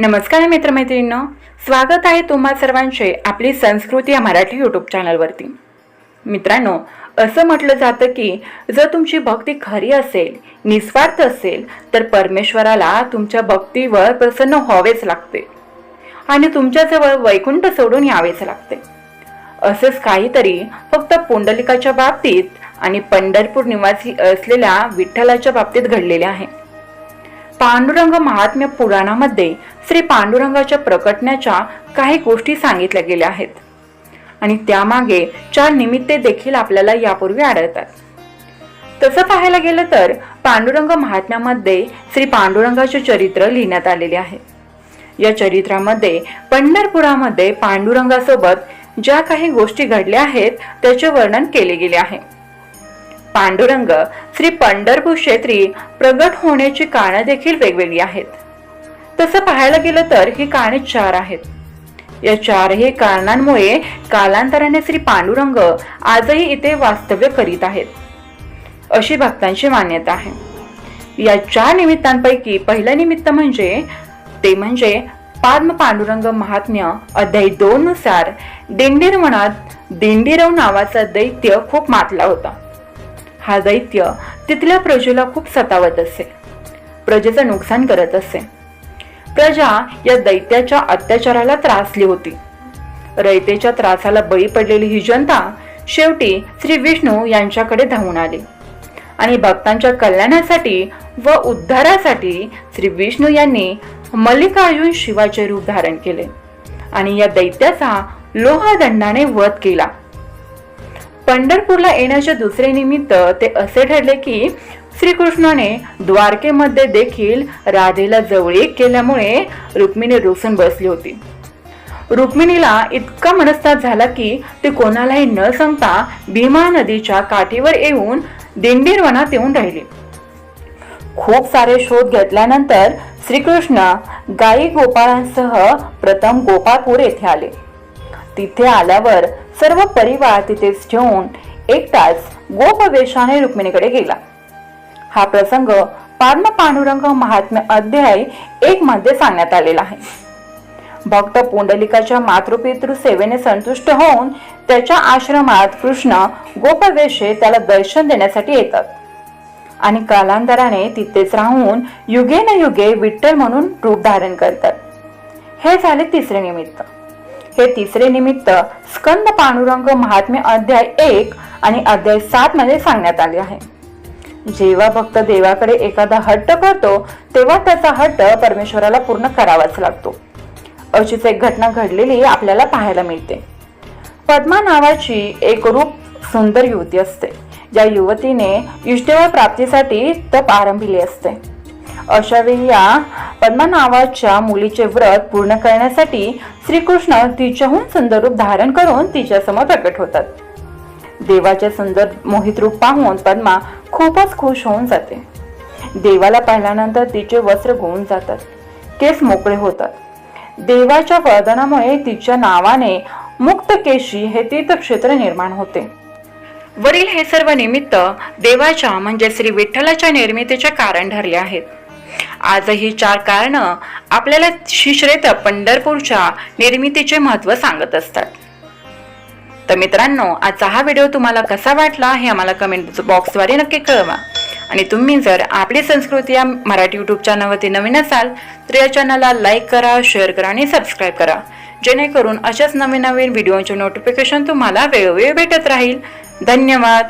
नमस्कार मित्रमैत्रिणींनो. स्वागत आहे तुम्हा सर्वांचे आपली संस्कृती या मराठी यूट्यूब चॅनलवरती मित्रांनो असं म्हटलं जातं की जर तुमची भक्ती खरी असेल निस्वार्थ असेल तर परमेश्वराला तुमच्या भक्तीवर प्रसन्न व्हावेच लागते. आणि तुमच्याजवळ वैकुंठ सोडून यावेच लागते. असंच काहीतरी फक्त पुंडलिकाच्या बाबतीत आणि पंढरपूर निवासी असलेल्या विठ्ठलाच्या बाबतीत घडलेले आहे. पांडुरंग महात्म्य पुराणामध्ये श्री पांडुरंगाच्या प्रकटण्याच्या काही गोष्टी सांगितल्या गेल्या आहेत. आणि त्यामागे चार निमित्ते देखील आपल्याला यापूर्वी आढळतात. तसं पाहायला गेलं तर पांडुरंग महात्म्यामध्ये श्री पांडुरंगाचे चरित्र लिहिण्यात आलेले आहे. या चरित्रामध्ये पंढरपुरामध्ये पांडुरंगासोबत ज्या काही गोष्टी घडल्या आहेत त्याचे वर्णन केले गेले आहे. पांडुरंग श्री पंढरपूर क्षेत्री प्रगट होण्याची कारणं देखील वेगवेगळी आहेत. तसं पाहायला गेलं तर ही कारणे चार आहेत. या चारही कारणांमुळे कालांतराने श्री पांडुरंग आजही इथे वास्तव्य करीत आहेत. अशी भक्तांची मान्यता आहे. या चार निमित्तांपैकी पहिलं निमित्त म्हणजे ते म्हणजे पाद्म पांडुरंग महात्म्य अध्याय दोन नुसार दिंडीरवनात दिंडीरव नावाचा दैत्य खूप मातला होता. हा दैत्य तिथल्या प्रजेला खूप सतावत असे. प्रजेचं नुकसान करत असे. प्रजा या दैत्याच्या अत्याचाराला त्रासली होती. रयतेच्या त्रासाला बळी पडलेली ही जनता शेवटी श्री विष्णू यांच्याकडे धावून आली. आणि भक्तांच्या कल्याणासाठी व उद्धारासाठी श्री विष्णू यांनी मल्लिकार्जुन शिवाचे रूप धारण केले. आणि या दैत्याचा लोहदंडाने वध केला. पंढरपूरला येण्याचे दुसरे निमित्त ते असे ठरले की श्रीकृष्णाने द्वारकेमध्ये देखील राधेला जवळीक केल्यामुळे रुक्मिणी रुसून बसली होती. रुक्मिणीला इतका मनस्ताप झाला की ती कोणालाही न सांगता भीमा नदीच्या काठीवर येऊन दिंडीरवनात येऊन राहिली. खूप सारे शोध घेतल्यानंतर श्रीकृष्ण गायी गोपाळांसह प्रथम गोपाळपूर येथे आले. तिथे आल्यावर सर्व परिवार तिथेच ठेवून एकटाच गोपवेशाने रुक्मिणीकडे गेला. हा प्रसंग पार्म पांडुरंग महात्म्य अध्याय एक मध्ये सांगण्यात आलेला आहे. भक्त पुंडलिकाच्या मातृपितृ सेवेने संतुष्ट होऊन त्याच्या आश्रमात कृष्ण गोपवेशे त्याला दर्शन देण्यासाठी येतात. आणि कालांतराने तिथेच राहून युगे न युगे विठ्ठल म्हणून रूप धारण करतात. हे झाले तिसरे निमित्त. हे तिसरे निमित्त स्कंद पांडुरंग महात्म्य अध्याय एक आणि अध्याय सात मध्ये सांगण्यात आले आहे. जेव्हा भक्त देवाकडे एखादा हट्ट करतो तेव्हा त्याचा हट्ट परमेश्वराला पूर्ण करावाच लागतो. अशीच एक घटना घडलेली आपल्याला पाहायला मिळते. पद्मा नावाची एक रूप सुंदर युवती असते ज्या युवतीने इष्टेवा प्राप्तीसाठी तप आरंभिले असते. अशा वेळी या पद्मा नावाच्या मुलीचे व्रत पूर्ण करण्यासाठी श्रीकृष्ण तिच्याहून सुंदर रूप धारण करून तिच्या समोर प्रकट होतात. देवाचे सुंदर मोहित रूप पाहून पद्मा खूपच खुश होऊन जाते. देवाला पाहिल्यानंतर तिचे वस्त्र गोवून जातात. केस मोकळे होतात. देवाच्या वरदानामुळे तिच्या नावाने मुक्त केशी हे तीर्थक्षेत्र निर्माण होते. वरील हे सर्व निमित्त देवाच्या म्हणजे श्री विठ्ठलाच्या निर्मितीचे कारण ठरले आहेत. आजही चार कारण आपल्याला शिश्रेत पंढरपूरच्या निर्मितीचे महत्त्व सांगत असतात. तर मित्रांनो आजचा हा व्हिडिओ तुम्हाला कसा वाटला हे आम्हाला कमेंट बॉक्सद्वारे नक्की कळवा. आणि तुम्ही जर आपली संस्कृती या मराठी यूट्यूब चॅनलवरती नवीन असाल तर या चॅनलला लाईक करा शेअर करा आणि सबस्क्राईब करा. जेणेकरून अशाच नवीन नवीन व्हिडिओचे नोटिफिकेशन तुम्हाला वेळोवेळी भेटत राहील. धन्यवाद!